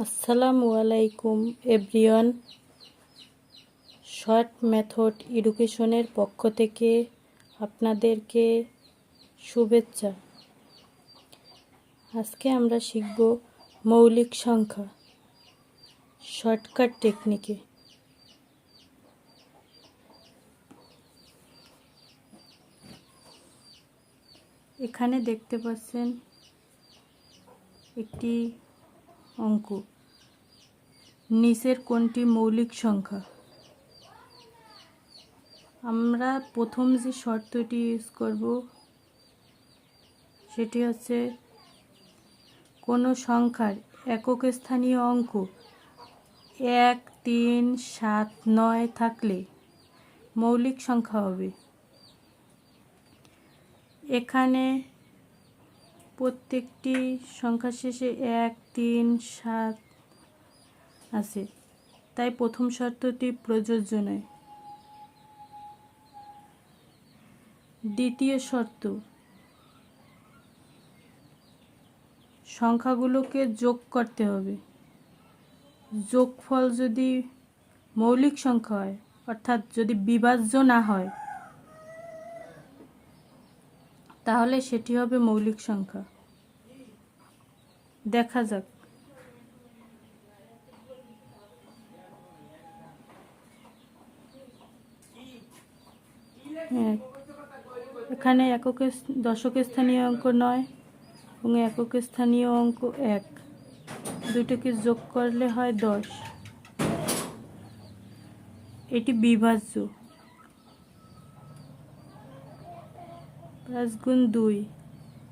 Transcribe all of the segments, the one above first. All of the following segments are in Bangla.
আসসালামু আলাইকুম, এভরিওয়ান। শর্ট মেথড এডুকেশনের পক্ষ থেকে আপনাদেরকে শুভেচ্ছা। আজকে আমরা শিখব মৌলিক সংখ্যা, শর্টকাট টেকনিকে। এখানে দেখতে পাচ্ছেন একটি অঙ্ক। নিচের কোনটি মৌলিক সংখ্যা? আমরা প্রথম যে শর্তটি ইউজ করব, সেটি হচ্ছে কোনো সংখ্যার একক স্থানীয় অঙ্ক এক, তিন, সাত, নয় থাকলে মৌলিক সংখ্যা হবে। এখানে প্রত্যেকটি সংখ্যা শেষে এক, তিন, সাত আছে। তাই প্রথম শর্তটি প্রযোজ্য নয়। দ্বিতীয় শর্ত, সংখ্যাগুলোকে যোগ করতে হবে। যোগফল যদি মৌলিক সংখ্যা হয়, অর্থাৎ যদি বিভাজ্য না হয়, তাহলে সেটি হবে মৌলিক সংখ্যা। দেখা যাক। এখানে একক দশক স্থানীয় অঙ্ক নয় এবং একক স্থানীয় অঙ্ক এক। দুটোকে যোগ করলে হয় দশ। এটি বিভাজ্য। পাঁচ গুণ দুই।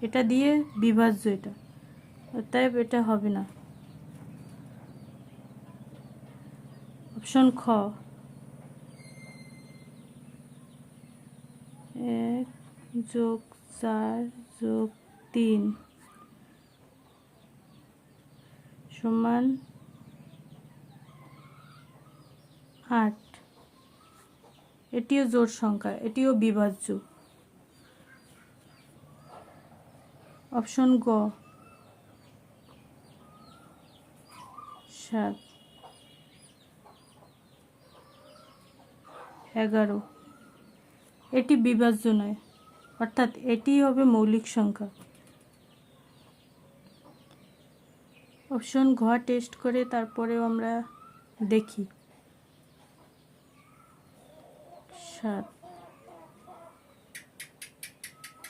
এটা দিয়ে বিভাজ্য এটা। অতএব এটা হবে না। অপশন খ। এক যোগ চার যোগ তিন সমান আট। এটিও জোড় সংখ্যা, এটিও বিভাজ্য। অপশন গ। সাত। এগারো। এটি বিভাজ্য নয়, অর্থাৎ এটি হবে মৌলিক সংখ্যা। অপশন ঘ টেস্ট করে তারপরেও আমরা দেখি। সাত।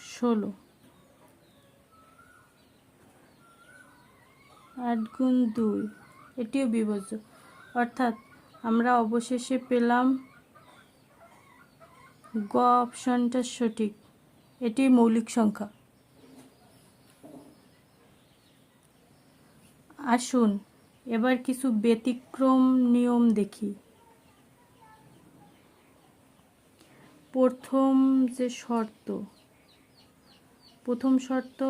ষোলো। আট গুণ দুই। এটিও বিভাজ্য অর্থাৎ আমরা অবশেষে পেলাম গ অপশনটা সঠিক। এটি মৌলিক সংখ্যা। আসুন এবার কিছু ব্যতিক্রম নিয়ম দেখি। প্রথম যে শর্ত, প্রথম শর্ত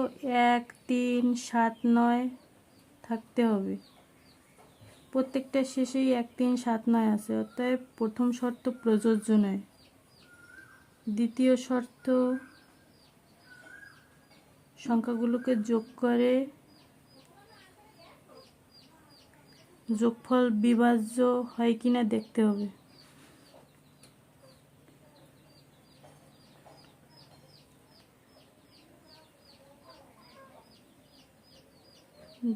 এক, তিন, সাত, নয় থাকতে হবে। প্রত্যেকটা শেষেই এক তিন সাত নয় আছে, অতএব প্রথম শর্ত প্রযোজ্য নয়। দ্বিতীয় শর্ত, সংখ্যাগুলোকে যোগ করে যোগফল বিভাজ্য হয় কিনা দেখতে হবে।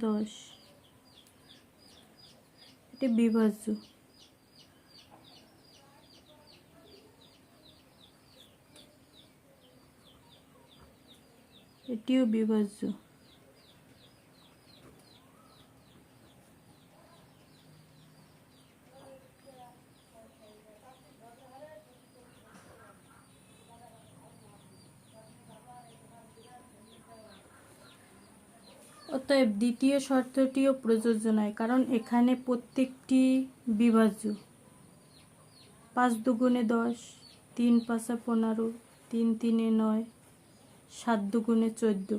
দশ। এটি বিভাজ্য এটিও বিভাজ্য অতএব দ্বিতীয় শর্তটিও প্রযোজ্য নয়, কারণ এখানে প্রত্যেকটি বিভাজ্য। পাঁচ দুগুণে দশ, তিন পাঁচা পনেরো, তিন তিনে নয়, সাত দুগুণে চোদ্দ।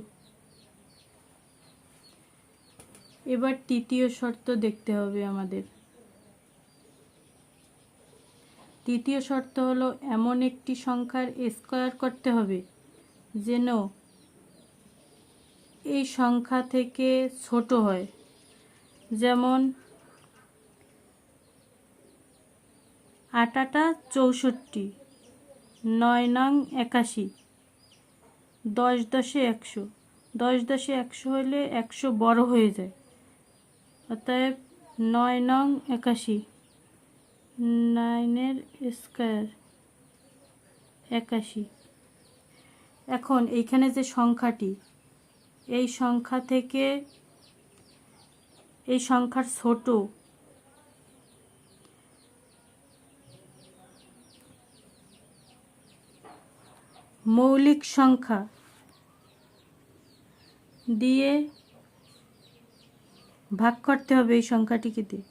এবার তৃতীয় শর্ত দেখতে হবে আমাদের। তৃতীয় শর্ত হলো এমন একটি সংখ্যার স্কোয়ার করতে হবে যেন এই সংখ্যা থেকে ছোট হয়। যেমন, আটাটা চৌষট্টি, নয় নং একাশি, দশ দশে একশো। দশ দশে একশো হলে একশো বড় হয়ে যায়। অতএব নয় নং একাশি, নাইনের স্কোয়ার একাশি। এখন এইখানে যে সংখ্যাটি এই সংখ্যা থেকে, এই সংখ্যার ছোট। মৌলিক সংখ্যা দিয়ে ভাগ করতে হবে এই সংখ্যাটিকে দিয়ে।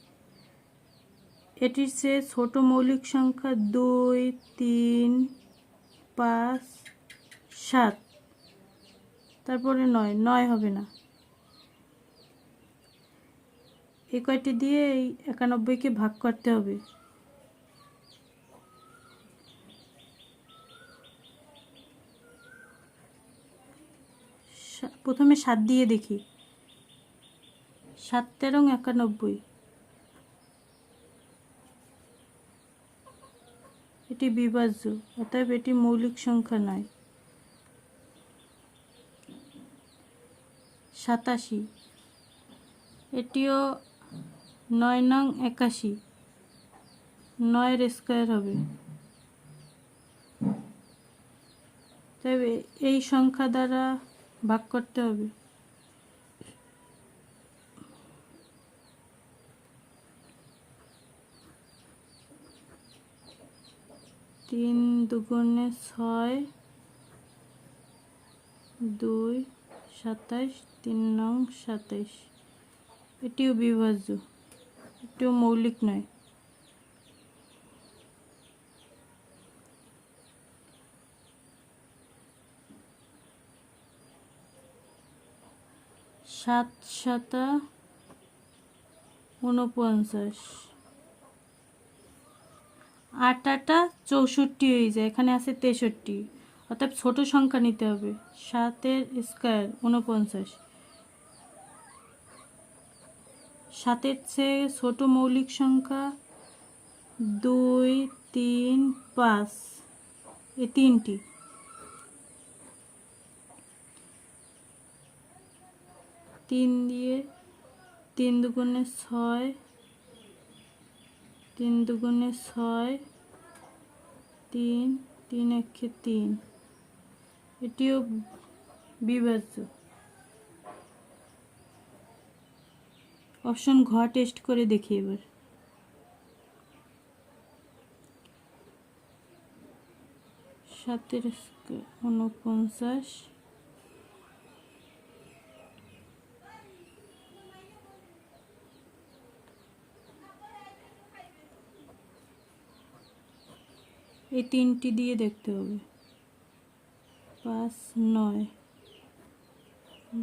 এটির চেয়ে ছোট মৌলিক সংখ্যা দুই, তিন, পাঁচ, সাত। তারপরে নয় নয় হবে না। এই কয়টি দিয়ে এই একানব্বইকে ভাগ করতে হবে? প্রথমে সাত দিয়ে দেখি। সাত তেরো একানব্বই। এটি বিভাজ্য, অতএব এটি মৌলিক সংখ্যা নয়। সাতাশি। এটিও নয় নং একাশি। নয়ের স্কোয়ার হবে। তবে এই সংখ্যা দ্বারা ভাগ করতে হবে। তিন দুগুণে ছয়, দুই সাতাইশ তিন নং সাতাইশ এটিও বিভাজ্য, এটিও মৌলিক নয়। সাত সাতা, উনপঞ্চাশ। আট আটা চৌষট্টি হয়ে যায়, এখানে আছে তেষট্টি। অর্থাৎ ছোট সংখ্যা নিতে হবে। সাতের স্কোয়ার উনপঞ্চাশ সাতের চেয়ে ছোট মৌলিক সংখ্যা দুই, তিন, পাঁচ। এই তিনটি। তিন দিয়ে তিন দুগুণে ছয়, তিন দুগুণে ছয়, তিন তিন একে তিন। এটিও বিভাজ্য অপশন ঘ টেস্ট করে দেখি এবার। সাতের উনপঞ্চাশ এই তিনটি দিয়ে দেখতে হবে। পাঁচ, নয়।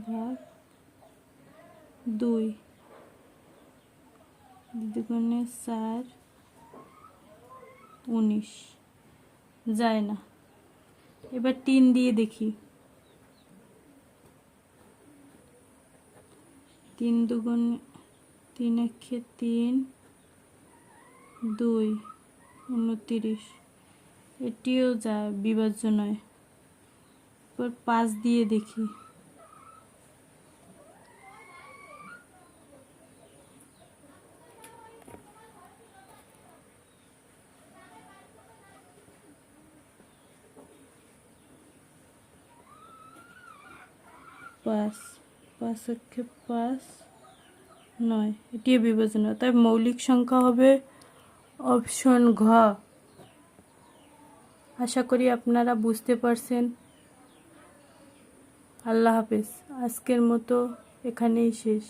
ভাগ দুই। দুগুণে চার, উনিশ। যায় না। এবার তিন দিয়ে দেখি। তিন দুগুণ, তিন একে তিন, দুই, উনতিরিশ। এটিও যা বিভাজ্য নয়। এবার পাঁচ দিয়ে দেখি। পাঁচ পাঁচ একে পাঁচ নয় বিভাজ্য নয় তাই মৌলিক সংখ্যা হবে অপশন ঘ। আশা করি আপনারা বুঝতে পারছেন। আল্লাহ হাফেজ আজকের মতো এখানেই শেষ।